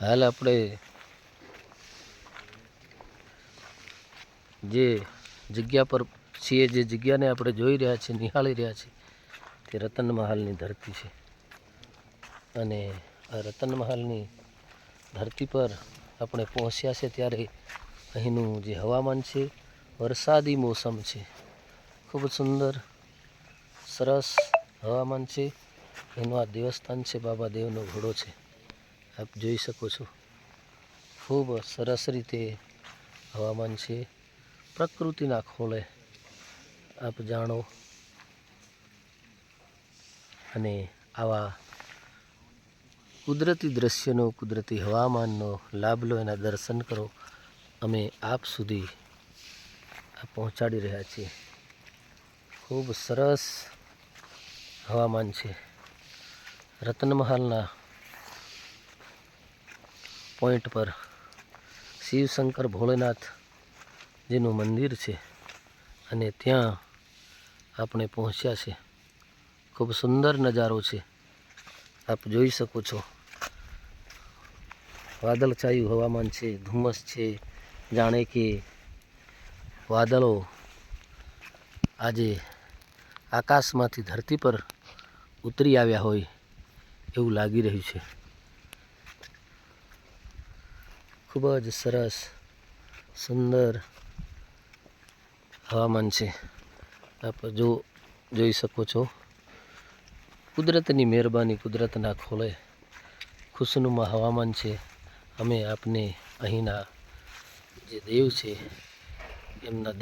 હાલ આપણે જે જગ્યા પર છીએ, જે જગ્યાને આપણે જોઈ રહ્યા છીએ, નિહાળી રહ્યા છીએ, તે રતન મહાલની ધરતી છે. અને આ રતન મહાલની ધરતી પર આપણે પહોંચ્યા છે ત્યારે અહીંનું જે હવામાન છે, વરસાદી મોસમ છે. ખૂબ સુંદર, સરસ હવામાન છે. એનું આ દેવસ્થાન છે, બાબા દેવનો ઘોડો છે. આપ જોઈ શકો છો. ખૂબ સરસ રીતે હવામાન છે. પ્રકૃતિના ખોળે આપ જાણો. અને આવા કુદરતી દ્રશ્યનો, કુદરતી હવામાનનો લાભ લો, એના દર્શન કરો. અમે આપ સુધી પહોંચાડી રહ્યા છીએ. ખૂબ સરસ હવામાન છે. રત્નમહાલના પોઈન્ટ પર શિવશંકર ભોળેનાથ જેનું મંદિર છે અને ત્યાં આપણે પહોંચ્યા છે. ખૂબ સુંદર નજારો છે. આપ જોઈ શકો છો. વાદળછાયું હવામાન છે, ધુમ્મસ છે, જાણે કે વાદળો આજે આકાશમાંથી ધરતી પર ઉતરી આવ્યા હોય એવું લાગી રહ્યું છે. ખૂબ જ સરસ, સુંદર હવામાન છે. આપ જો જોઈ શકો છો. કુદરતની મહેરબાની કુદરતના ખોળે ખુશનુમા હવામાન છે. અમે આપને અહીંના જે દેવ છે, એમના